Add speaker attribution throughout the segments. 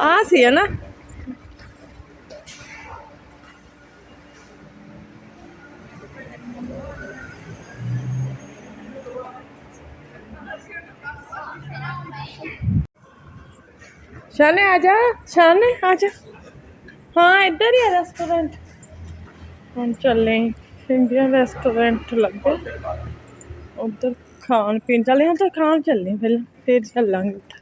Speaker 1: आ सी है ना? शाने आजा शाने आजा हाँ इधर ही है रेस्टोरेंट हम चले इंडियन रेस्टोरेंट लगे उधर खान पीन चले हम तो खान चलें फिर फिर चलेंगे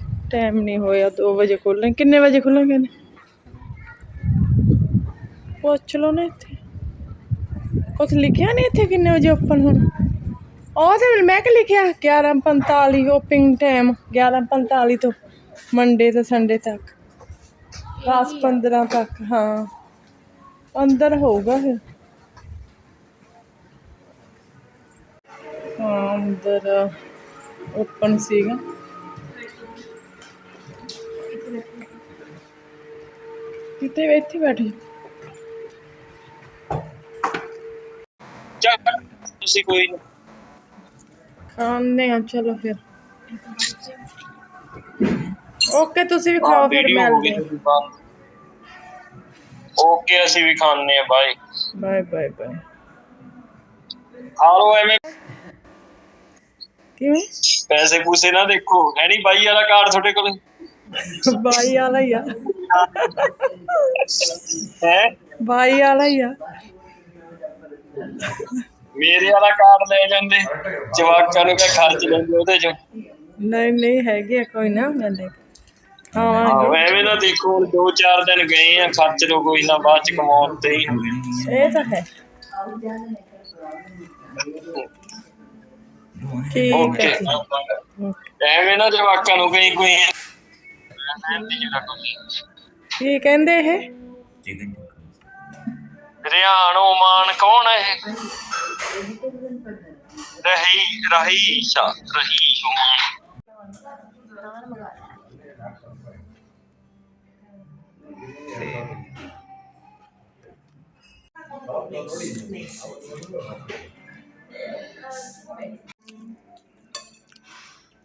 Speaker 1: ਟਾਈਮ ਨਹੀਂ ਹੋਇਆ 2 ਵਜੇ ਖੋਲ੍ਹਣ ਕਿੰਨੇ ਵਜੇ ਖੁੱਲਣਗੇ ਨੇ ਪੁੱਛ ਲਓ ਨਾ ਇੱਥੇ ਕੁਝ ਲਿਖਿਆ ਨਹੀਂ ਇੱਥੇ ਕਿੰਨੇ ਵਜੇ ਓਪਨ ਹੋਣਾ ਉਹ ਤੇ ਮੈਂ ਕਿ ਲਿਖਿਆ 11:45 ਓਪਨਿੰਗ ਟਾਈਮ 11:45 ਤੋਂ ਮੰਡੇ ਤੋਂ ਸੰਡੇ ਤੱਕ 10 15 ਤੱਕ ਹਾਂ ਅੰਦਰ ਹੋਊਗਾ ਫਿਰ ਹਾਂ ਅੰਦਰ ਓਪਨ ਸੀਗਾ ਕਿਤੇ ਇੱਥੇ ਬੈਠੇ।
Speaker 2: ਚੱਲ ਤੁਸੀਂ ਕੋਈ ਨੀ।
Speaker 1: ਖਾਣੇ ਆ ਚਲੋ ਫਿਰ। ਓਕੇ ਤੁਸੀਂ ਵੀ ਖਾਓ ਫਿਰ ਮਿਲਦੇ
Speaker 2: ਓਕੇ ਅਸੀਂ ਵੀ ਖਾਣੇ ਆ ਬਾਈ
Speaker 1: ਬਾਏ ਬਾਏ ਬਾਏ
Speaker 2: ਖਾ ਲਓ ਐਵੇਂ।
Speaker 1: ਕਿਵੇਂ?
Speaker 2: ਪੈਸੇ ਪੂਸੇ ਨਾ ਦੇਖੋ। ਹੈ ਨਹੀਂ ਬਾਈ ਵਾਲਾ ਕਾਰਡ ਤੁਹਾਡੇ ਕੋਲ?
Speaker 1: ਬਾਈ ਵਾਲਾ ਹੀ ਆ।
Speaker 2: ਹੈ?
Speaker 1: ਬਾਈ ਵਾਲਾ ਹੀ ਆ।
Speaker 2: ਮੇਰੇ ਵਾਲਾ ਕਾਰਡ ਲੈ ਜਾਂਦੇ ਜਵਾਕਾਂ ਨੂੰ ਕਿਆ ਖਰਚ ਲੈਂਦੇ ਉਹਦੇ ਚ?
Speaker 1: ਨਹੀਂ ਨਹੀਂ ਹੈਗੇ ਆ, ਕੋਈ ਨਾ ਮੈਂ ਲੈ
Speaker 2: ਹਾਂ
Speaker 1: ਆਵਾਂਗੇ
Speaker 2: ਐਵੇਂ ਨਾ ਦੇਖੋ ਹੁਣ ਦੋ ਚਾਰ ਦਿਨ ਗਏ ਆ ਖਰਚ ਲੋ ਕੋਈ ਨਾ ਬਾਅਦ ਚ ਕਮਾਉਣ ਤੇ ਹੀ।
Speaker 1: ਇਹ ਤਾਂ ਹੈ। ਠੀਕ
Speaker 2: ਓਕੇ।
Speaker 1: ਹੈ ਜੀ।
Speaker 2: ਐਵੇਂ ਨਾ ਜਵਾਕਾਂ ਨੂੰ ਕਹੀਂ ਕੋਈ ਮਹਿੰਦੀ ਜਿਹੜਾ ਕੋਈ
Speaker 1: ਕੀ ਕਹਿੰਦੇ ਇਹ.
Speaker 2: ਰਿਆਨ ਓਮਾਨ ਕੌਣ ਹੈ ਰਹੀ ਰਹੀ ਸ਼ਾ ਰਹੀ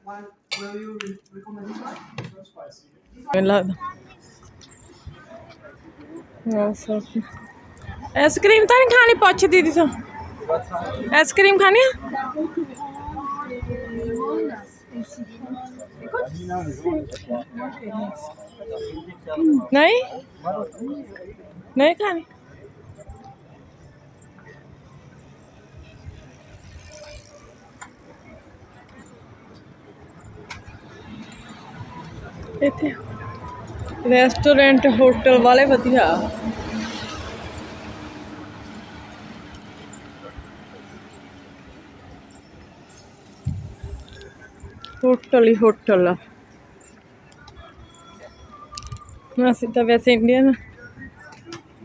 Speaker 2: ਓਮਾਨ
Speaker 1: ਮੈਨੂੰ ਲੱਗਦਾ ਆਈਸਕ੍ਰੀਮ ਤਾਂ ਨਹੀਂ ਖਾਣੀ ਪੁੱਛਦੀ ਦੀਦੀ ਤੋਂ ਆਈਸਕ੍ਰੀਮ ਖਾਣੀ ਆ ਨਹੀਂ ਨਹੀਂ ਖਾਣੀ ਇੱਥੇ। ਰੈਸਟੋਰੈਂਟ, ਹੋਟਲ ਵਾਲੇ ਵਧੀਆ। ਹੋਟਲ ਹੀ ਹੋਟਲ ਆ। ਅਸੀਂ ਤਾਂ ਵੈਸੇ ਇੰਡੀਅਨ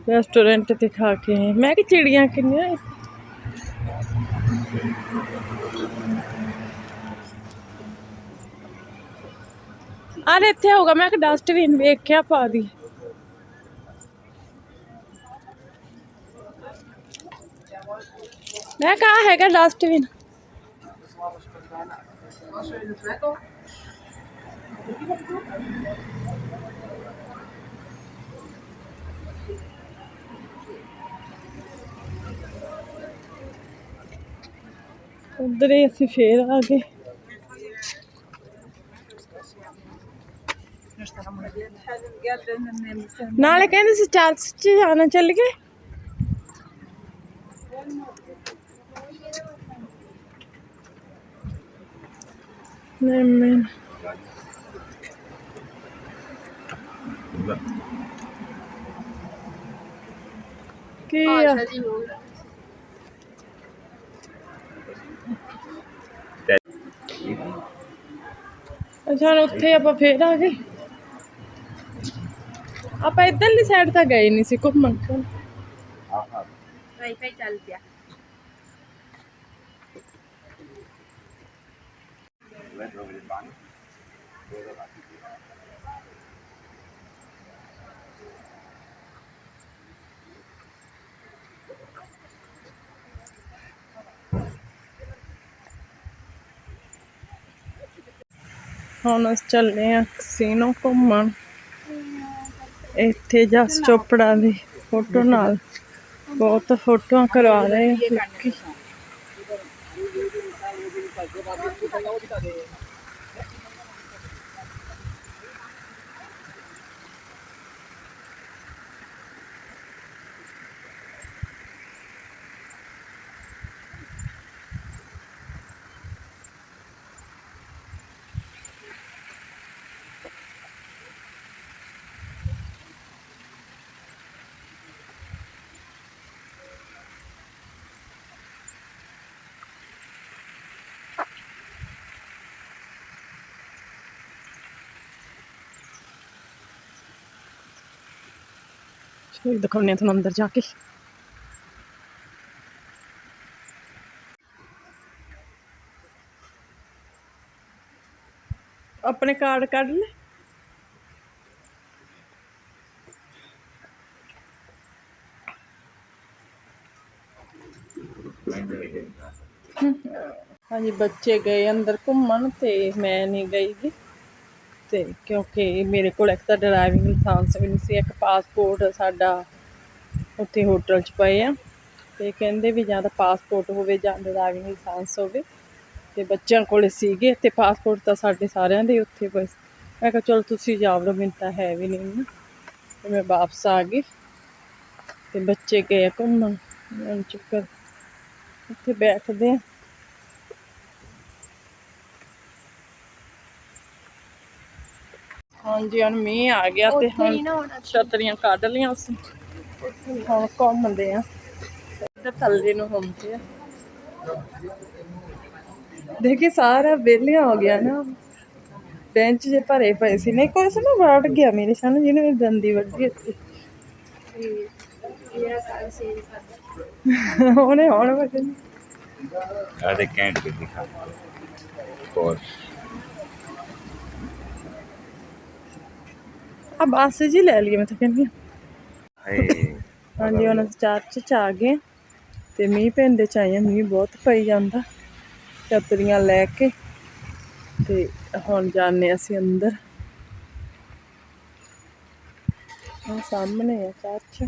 Speaker 1: ਰੈਸਟੋਰੈਂਟ ਤੇ ਖਾ ਕੇ ਆਏ। ਮੈਂ ਕਿ ਚਿੜੀਆਂ ਕਿੰਨੀਆਂ ਅਰੇ ਇੱਥੇ ਹੋਊਗਾ, ਮੈਂ ਕਿ ਡਸਟਬਿਨ ਵੇਖਿਆ ਪਾ ਦੀ। ਮੈਂ ਕਹਾ ਹੈਗਾ ਡਸਟਬਿਨ ਉਧਰੇ ਅਸੀਂ ਫੇਰ ਆ ਗਏ। ਨਾਲੇ ਕਹਿੰਦੇ ਸੀ ਚਰਚ ਚ ਜਾਣਾ ਚੱਲ ਗਏ ਨਹੀਂ ਮੈਂ ਕੀ ਆ? ਅੱਛਾ ਉੱਥੇ ਆਪਾਂ ਫੇਰ ਆ ਗਏ। ਆਪਾਂ ਇੱਧਰਲੀ ਸਾਈਡ ਤਾਂ ਗਏ ਨਹੀਂ ਸੀ ਘੁੰਮਣ
Speaker 3: ਆਹਾ।
Speaker 4: ਵਾਈਫਾਈ ਚੱਲ ਪਿਆ।
Speaker 1: ਹੁਣ ਅਸੀਂ ਚੱਲੇ ਆ ਕਸੀਨੋ ਘੁੰਮਣ। ਇੱਥੇ ਜਸ ਚੋਪੜਾ ਦੀ ਫੋਟੋ ਨਾਲ। ਬਹੁਤ ਫੋਟੋਆਂ ਕਰਵਾ ਰਹੇ ਲੋਕੀ। ਚਲੋ ਦਿਖਾਉਂਦੇ ਆ ਤੁਹਾਨੂੰ ਅੰਦਰ ਜਾ ਕੇ। ਆਪਣੇ ਕਾਰਡ ਕੱਢ ਲੈ। ਹਾਂਜੀ, ਬੱਚੇ ਗਏ ਅੰਦਰ ਘੁੰਮਣ ਤੇ ਮੈਂ ਨਹੀਂ ਗਈ। ਗੀ ਤੇ ਕਿਉਂਕਿ ਮੇਰੇ ਕੋਲ ਇੱਕ ਤਾਂ ਡਰਾਈਵਿੰਗ ਲਾਇਸੈਂਸ ਵੀ ਨਹੀਂ ਸੀ, ਇੱਕ ਪਾਸਪੋਰਟ ਸਾਡਾ ਉੱਥੇ ਹੋਟਲ 'ਚ ਪਏ ਆ। ਤੇ ਕਹਿੰਦੇ ਵੀ ਜਾਂ ਤਾਂ ਪਾਸਪੋਰਟ ਹੋਵੇ ਜਾਂ ਡਰਾਈਵਿੰਗ ਲਾਇਸੈਂਸ ਹੋਵੇ, ਤੇ ਬੱਚਿਆਂ ਕੋਲ ਸੀਗੇ ਤੇ ਪਾਸਪੋਰਟ ਤਾਂ ਸਾਡੇ ਸਾਰਿਆਂ ਦੇ ਉੱਥੇ ਬਸ ਮੈਂ ਕਿਹਾ ਚਲੋ ਤੁਸੀਂ ਜਾਓ ਲਓ ਮੈਨੂੰ ਤਾਂ ਹੈ ਵੀ ਨਹੀਂ ਨਾ। ਤੇ ਮੈਂ ਵਾਪਸ ਆ ਗਈ ਤੇ ਬੱਚੇ ਗਏ ਘੁੰਮਣ ਮੈਂ ਚੱਕਰ ਉੱਥੇ ਬੈਠਦੇ ਆ। ਹਾਂਜੀ ਹੁਣ ਮੀਂਹ ਆ ਗਿਆ ਤੇ
Speaker 5: ਉੱਥੇ ਨਹੀਂ ਨਾ
Speaker 1: ਹੁਣ ਛਤਰੀਆਂ ਕੱਢ ਲਈਆਂ ਅਸੀਂ ਹੁਣ ਘੁੰਮਦੇ ਆ। ਇੱਧਰ ਥੱਲੇ ਨੂੰ ਹੁੰਦੇ ਆ। ਦੇਖੀ ਸਾਰਾ ਵਿਹਲੀਆਂ ਹੋ ਗਿਆ ਨਾ। ਬੈਂਚ ਜੇ ਭਰੇ ਪਏ ਸੀ। ਨਹੀਂ ਕੋਈ ਸੀ ਨਾ ਵੜ ਗਿਆ ਮੇਰੇ ਸਾਹਮਣੇ ਜਿਹਨੇ ਮੇਰੀ ਦੰਦੀ ਵੱਢੀ ਇੱਥੇ
Speaker 5: ਮੇਰਾ ਕੱਲ ਸੇਲ ਕਰਦਾ
Speaker 1: ਉਹਨੇ ਹੁਣ ਵੱਢਣੀ।
Speaker 3: ਆ ਦੇ ਕੈਂਟ ਦਿਖਾ ਕੋਰ
Speaker 1: ਆ ਬੱਸ ਜੀ ਲੈ ਲਈਏ ਮੈਂ ਤਾਂ ਕਹਿੰਦੀ ਹਾਂ। ਹਾਂਜੀ ਹੁਣ ਅਸੀਂ ਚਰਚ ਚ ਆ ਗਏ ਤੇ ਮੀਂਹ ਪੈਂਦੇ ਚ ਆਏ ਆ ਮੀਂਹ ਬਹੁਤ ਪਈ ਜਾਂਦਾ ਛਤਰੀਆਂ ਲੈ ਕੇ ਤੇ ਹੁਣ ਜਾਂਦੇ ਅਸੀਂ ਅੰਦਰ। ਆ ਸਾਹਮਣੇ ਆ ਚਰਚ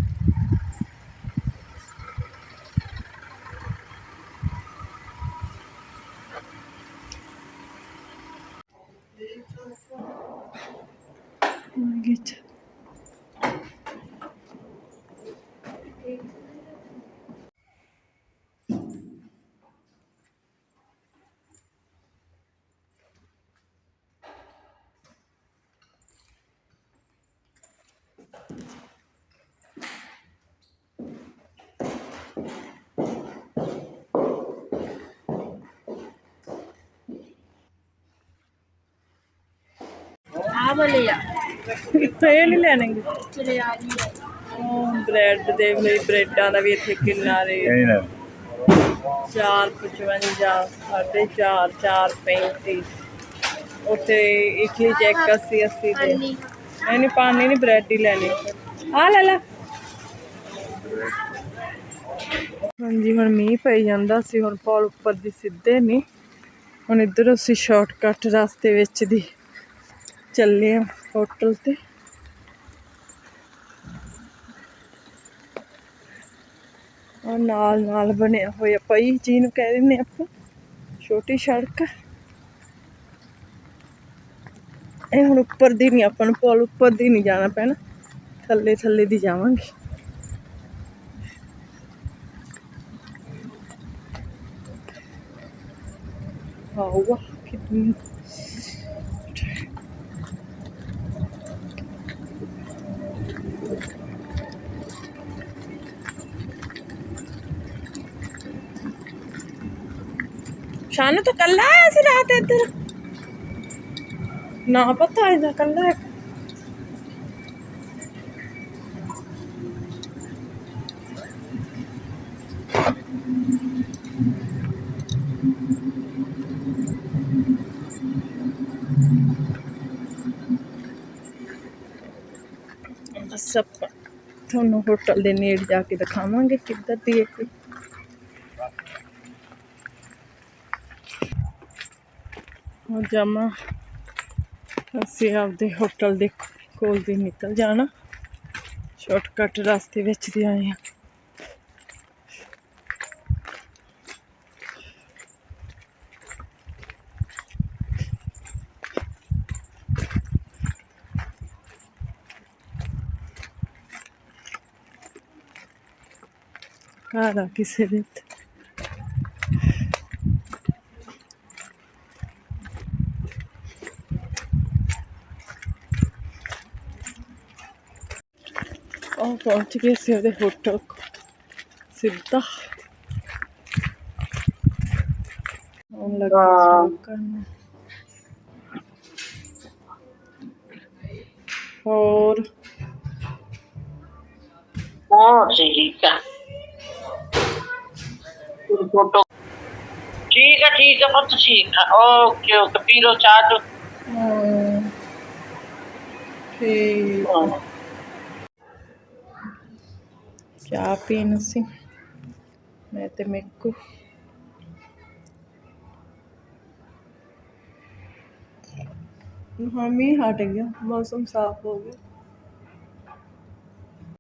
Speaker 4: ਆ ਬੋਲੇ ਆ
Speaker 1: ਫੇਲ ਹੀ ਲੈਣਗੇ
Speaker 4: ਚਲੇ ਆ ਜੀ
Speaker 1: ਉਹ ਬ੍ਰੈਡ ਦੇ ਲਈ ਬ੍ਰੈਡਾਂ ਦਾ ਵੀ ਇੱਥੇ ਕਿੰਨਾ ਰੇਟ
Speaker 3: ਨਹੀਂ ਨਾ
Speaker 1: ਚਾਰ ਪਚਵੰਜਾ ਸਾਢੇ ਚਾਰ ਚਾਰ ਪੈਂਤੀ। ਉੱਥੇ ਇਡਲੀ ਚੈੱਕ ਅੱਸੀ ਅੱਸੀ ਦੇ।
Speaker 5: ਨਹੀਂ
Speaker 1: ਨਹੀਂ ਨਹੀਂ ਪਾਣੀ ਨਹੀਂ ਬ੍ਰੈਡ ਹੀ ਲੈਣੀ। ਆ ਲੈ ਲੈ। ਹਾਂਜੀ ਹੁਣ ਮੀਂਹ ਪਈ ਜਾਂਦਾ ਸੀ ਹੁਣ ਪੁਲ ਉੱਪਰ ਦੀ ਸਿੱਧੇ ਨਹੀਂ ਹੁਣ ਇੱਧਰ ਅਸੀਂ ਸ਼ਾਰਟਕਟ ਰਸਤੇ ਵਿੱਚ ਦੀ ਚੱਲੇ ਆ ਹੋਟਲ ਤੇ। ਉਹ ਨਾਲ ਨਾਲ ਬਣਿਆ ਹੋਇਆ ਪਈ ਜਿਹਨੂੰ ਕਹਿ ਦਿੰਦੇ ਆਪਾਂ। ਛੋਟੀ ਸੜਕ। ਇਹ ਹੁਣ ਉੱਪਰ ਦੀ ਨਹੀਂ, ਆਪਾਂ ਨੂੰ ਪੁਲ ਉੱਪਰ ਦੀ ਨਹੀਂ ਜਾਣਾ ਪੈਣਾ। ਥੱਲੇ ਥੱਲੇ ਦੀ ਜਾਵਾਂਗੇ। ਆਊਗਾ ਕਿੰਨੀ शान तो कला है ऐसे रात इधर। ना पता है ना कला है। तो सब थोन होटल के नेड़ जाके दिखावे किधर दी है ਹੋ ਜਾਮਾ ਅਸੀਂ ਆਪਦੇ ਹੋਟਲ ਦੇ ਕੋਲ ਦੀ ਨਿਕਲ ਜਾਣਾ ਸ਼ਾਰਟਕਟ ਰਸਤੇ ਵਿੱਚ ਦੀ ਆਏ ਹਾਂ ਘਰ ਆ ਕਿਸੇ ਦੇ ਤੇ। ਉਹ ਪਹੁੰਚ ਗਏ ਸੀ ਉਹਦੇ ਹੋਟਲ। ਸਿੱਧਾ। ਹੁਣ ਲੱਗੇ ਕਰਨ ਹੋਰ?
Speaker 6: ਹਾਂ ਠੀਕ ਆ। ਫੋਟੋ ਠੀਕ ਆ ਠੀਕ ਆ ਪੁੱਤ ਠੀਕ ਆ। ਓਕੇ ਓਕੇ ਪੀ ਲਓ ਚਾਹ
Speaker 1: ਠੀਕ। ਚਾਹ ਪੀਣ ਸੀ ਮੈਂ ਤੇ ਮੇਕੂ ਹਾਂ ਮੀਂਹ ਹਟ ਗਿਆ ਮੌਸਮ ਸਾਫ਼ ਹੋ ਗਿਆ